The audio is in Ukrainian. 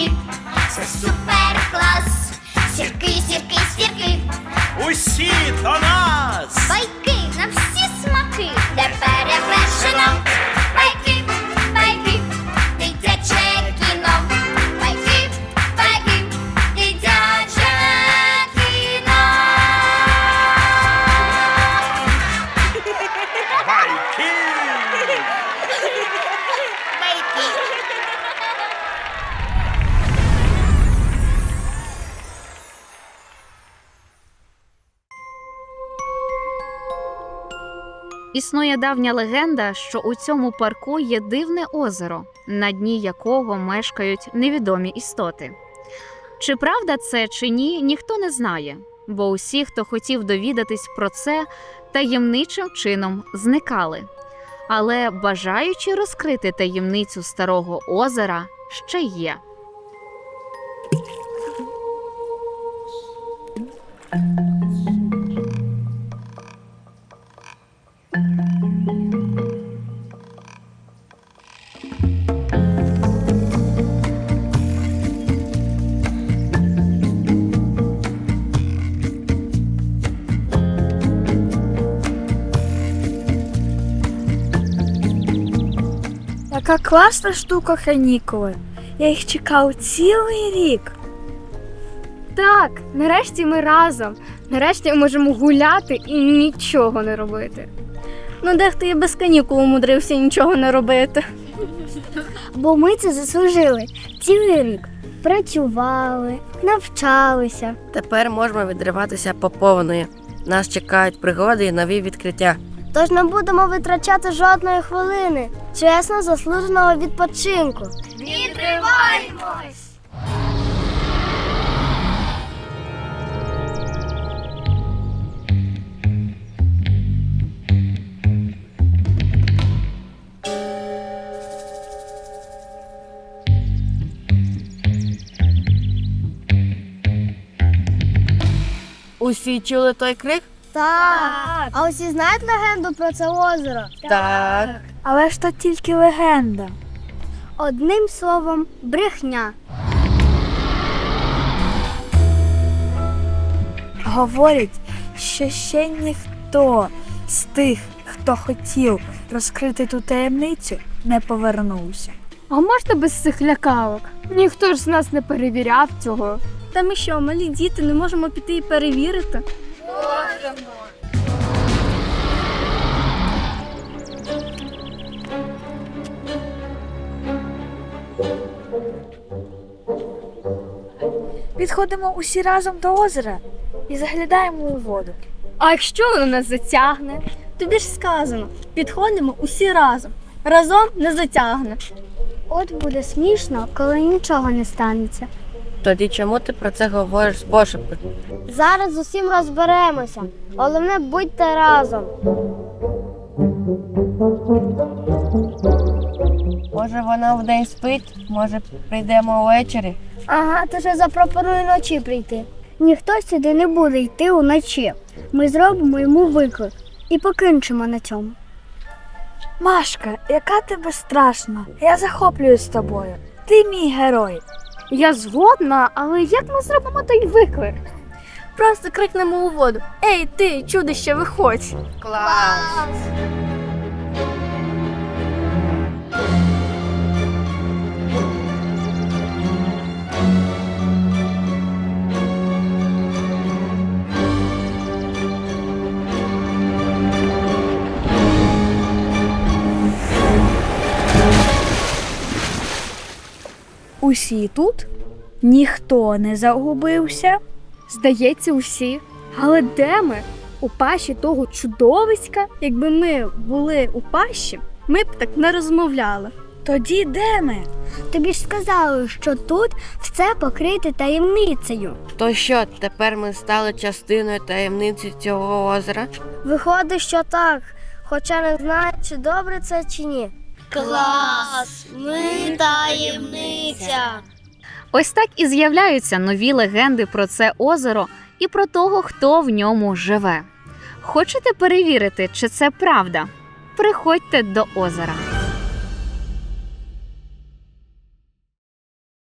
байки, це супер клас. Сірки, сірки, сірки, Усі до! Існує давня легенда, що у цьому парку є дивне озеро, на дні якого мешкають невідомі істоти. Чи правда це чи ні, ніхто не знає, бо усі, хто хотів довідатись про це, таємничим чином зникали. Але бажаючи розкрити таємницю старого озера, ще є. Яка класна штука канікули. Я їх чекав цілий рік. Так, нарешті ми разом. Нарешті можемо гуляти і нічого не робити. Ну, дехто і без канікул умудрився нічого не робити. Бо ми це заслужили цілий рік. Працювали, навчалися. Тепер можемо відриватися по повної. Нас чекають пригоди і нові відкриття. Тож не будемо витрачати жодної хвилини чесно заслуженого відпочинку. Відриваємось! Усі чули той крик? Так. А усі знають легенду про це озеро? Так. Але ж то тільки легенда. Одним словом, брехня. Говорять, що ще ніхто з тих, хто хотів розкрити ту таємницю, не повернувся. А можна без цих лякавок? Ніхто ж з нас не перевіряв цього. Та ми що, малі діти, не можемо піти і перевірити? Підходимо усі разом до озера і заглядаємо у воду. А якщо воно нас затягне? Тобі ж сказано, підходимо усі разом. Разом не затягне. От буде смішно, коли нічого не станеться. Тоді чому ти про це говориш з пошепки? Зараз з усім розберемося. Головне, будьте разом. Може вона вдень спить, може прийдемо ввечері. Ага, то ще запропоную вночі прийти. Ніхто сюди не буде йти уночі. Ми зробимо йому виклик і покінчимо на цьому. Машка, яка тебе страшна? Я захоплююсь тобою. Ти мій герой. Я згодна, але як ми зробимо той виклик? Просто крикнемо у воду: Ей, ти, чудище, виходь! Клас! Усі тут? Ніхто не загубився. Здається, усі. Але де ми? У пащі того чудовиська? Якби ми були у пащі, ми б так не розмовляли. Тоді де ми? Тобі ж сказали, що тут все покрите таємницею. То що, тепер ми стали частиною таємниці цього озера? Виходить, що так, хоча не знаю, чи добре це чи ні. Клас! Ми таємниця! Ось так і з'являються нові легенди про це озеро і про того, хто в ньому живе. Хочете перевірити, чи це правда? Приходьте до озера.